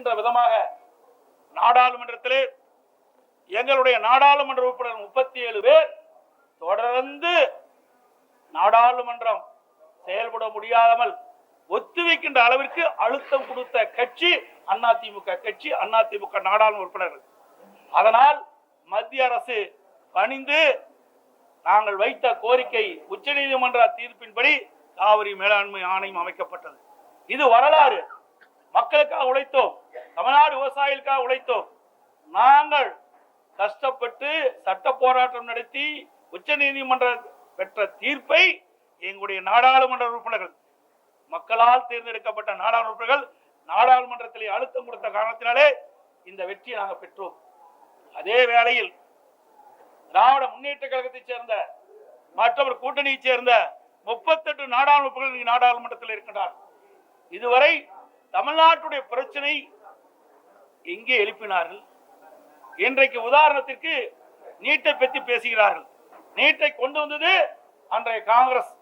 இருக்கின்ற விதமாக நாடாளுமன்றத்திலே எங்களுடைய நாடாளுமன்ற உறுப்பினர் முப்பத்தி ஏழு பேர் தொடர்ந்து நாடாளுமன்றம் செயல்பட முடியாமல் ஒத்துவைக்கின்ற அளவிற்கு அழுத்தம் கொடுத்த கட்சி அதிமுக கட்சி அதிமுக நாடாளுமன்ற உறுப்பினர்கள். அதனால் மத்திய அரசு பணிந்து நாங்கள் வைத்த கோரிக்கை உச்சநீதிமன்ற தீர்ப்பின்படி காவிரி மேலாண்மை ஆணையம் அமைக்கப்பட்டது. இது வரலாறு. மக்களுக்காக உழைத்தோம். தமிழ்நாடு விவசாயிகளுக்காக உழைத்தோம். நாங்கள் கஷ்டப்பட்டு சட்ட போராட்டம் நடத்தி உச்ச நீதிமன்ற பெற்ற தீர்ப்பை எங்களுடைய நாடாளுமன்ற உறுப்பினர்கள் மக்களால் தேர்ந்தெடுக்கப்பட்ட நாடாளுமன்ற உறுப்பினர்கள் நாடாளுமன்றத்தில் அழுத்தம் கொடுத்த காரணத்தினாலே இந்த வெற்றியை நாங்கள் பெற்றோம். அதே வேளையில் திராவிட முன்னேற்ற கழகத்தைச் சேர்ந்த மற்றொரு கூட்டணியைச் சேர்ந்த முப்பத்தெட்டு நாடாளுமன்ற நாடாளுமன்றத்தில் இருக்கின்றார் இதுவரை தமிழ்நாட்டுடைய பிரச்சனை எங்கே எழுப்பினார்கள்? இன்றைக்கு உதாரணத்திற்கு நீட்டை பற்றி பேசுகிறார்கள். நீட்டை கொண்டு வந்தது அன்றைய காங்கிரஸ்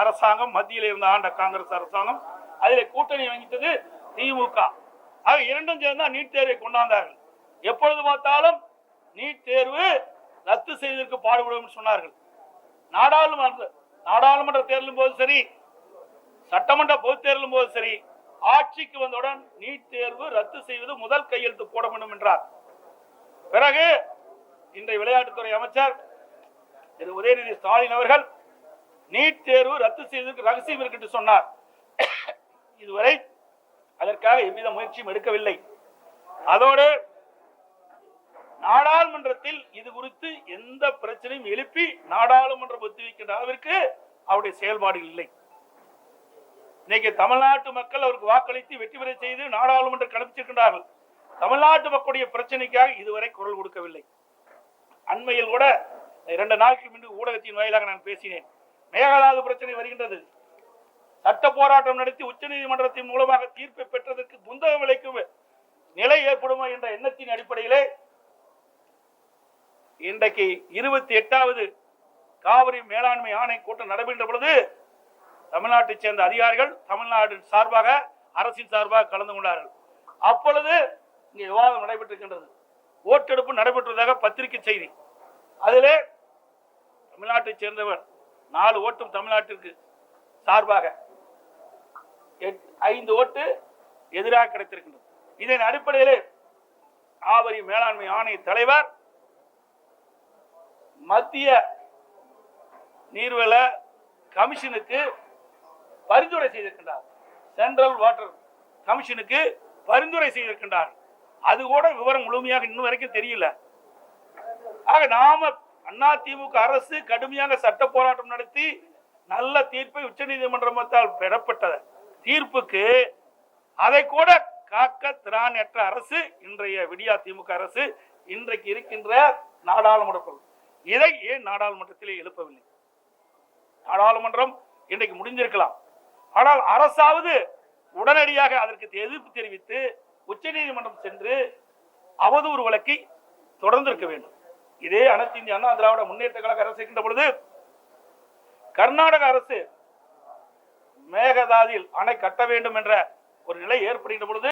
அரசாங்கம் மத்தியில் இருந்த ஆண்ட காங்கிரஸ் அரசாங்கம் அதில் கூட்டணி வகித்தது திமுக. ஆக இரண்டும் சேர்ந்தா நீட் தேர்வை கொண்டாந்தார்கள். எப்பொழுது பார்த்தாலும் நீட் தேர்வு ரத்து செய்வதற்கு பாடுபடும் சொன்னார்கள். நாடாளுமன்ற நாடாளுமன்ற தேர்தலும் போது சரி சட்டமன்ற பொதுத் தேர்தலும் போது சரி ஆட்சிக்கு வந்தவுடன் நீட் தேர்வு ரத்து செய்வது முதல் கையெழுத்து போட வேண்டும் என்றார். பிறகு இன்றைய விளையாட்டுத்துறை அமைச்சர் திரு உதயநிதி ஸ்டாலின் அவர்கள் நீட் தேர்வு ரத்து செய்வதற்கு ரகசியம் இருக்கு சொன்னார். இதுவரை அதற்காக எவ்வித முயற்சியும் எடுக்கவில்லை. அதோடு நாடாளுமன்றத்தில் இது குறித்து எந்த பிரச்சனையும் எழுப்பி நாடாளுமன்றம் ஒத்திவைக்கின்ற அளவிற்கு அவருடைய செயல்பாடுகள் இல்லை. இன்னைக்கு தமிழ்நாட்டு மக்கள் அவருக்கு வாக்களித்து வெற்றி பெற செய்து நாடாளுமன்றம் கலப்பிச்சிருக்கின்றார்கள் தமிழ்நாட்டு மக்களுடைய பிரச்சனைக்காக இதுவரை குரல் கொடுக்கவில்லை. அண்மையில் கூட இரண்டு நாட்கள் முன்பு ஊடகத்தின் வாயிலாக நான் பேசினேன். மேகதாது பிரச்சனை வருகின்றது. சட்ட போராட்டம் நடத்தி உச்சநீதிமன்றத்தின் மூலமாக தீர்ப்பை பெற்றதற்கு புந்தக விலைக்கு நிலை ஏற்படுமா என்ற எண்ணத்தின் அடிப்படையிலே இன்றைக்கு இருபத்தி எட்டாவது காவிரி மேலாண்மை ஆணை கூட்டம் நடைபெற்ற பொழுது தமிழ்நாட்டைச் சேர்ந்த அதிகாரிகள் தமிழ்நாடு சார்பாக அரசின் சார்பாக கலந்து கொண்டார்கள். அப்பொழுது இங்கே விவாதம் நடைபெற்றிருக்கின்றது. ஓட்டெடுப்பு நடைபெற்றதாக பத்திரிகை செய்தி. அதிலே தமிழ்நாட்டைச் சேர்ந்தவர் நாலு ஓட்டும் தமிழ்நாட்டிற்கு சார்பாக எட்- ஐந்து ஓட்டு எதிராக கிடைத்திருக்கின்றது. இதன் அடிப்படையிலே காவிரி மேலாண்மை ஆணைய தலைவர் மத்திய நீர்வள கமிஷனுக்கு பரிந்துரை செய்திருக்கின்றார். சென்ட்ரல் வாட்டர் கமிஷனுக்கு பரிந்துரை செய்திருக்கின்றார். அது கூட விவரம் முழுமையாக இன்னும் வரைக்கும் தெரியல. ஆக நாம அண்ணா திமுக அரசு கடுமையாக சட்ட போராட்டம் நடத்தி நல்ல தீர்ப்பை உச்சநீதிமன்றத்தால் பெறப்பட்ட தீர்ப்புக்கு அதை கூட காக்க திராணற்ற அரசு இன்றைய விடியா திமுக அரசு இன்றைக்கு இருக்கின்ற நாடாளுமன்ற இதை ஏன் நாடாளுமன்றத்திலே எழுப்பவில்லை? நாடாளுமன்றம் இன்றைக்கு முடிந்திருக்கலாம் ஆனால் அரசாவது உடனடியாக அதற்கு எதிர்ப்பு தெரிவித்து உச்சநீதிமன்றம் சென்று அவதூறு வழக்கை தொடர்ந்திருக்க வேண்டும். இதே அனைத்து இந்திய அண்ணா திராவிட முன்னேற்ற கழக அரசு இருக்கின்ற பொழுது கர்நாடக அரசு மேகதாதில் அணை கட்ட வேண்டும் என்ற ஒரு நிலை ஏற்படுகின்ற பொழுது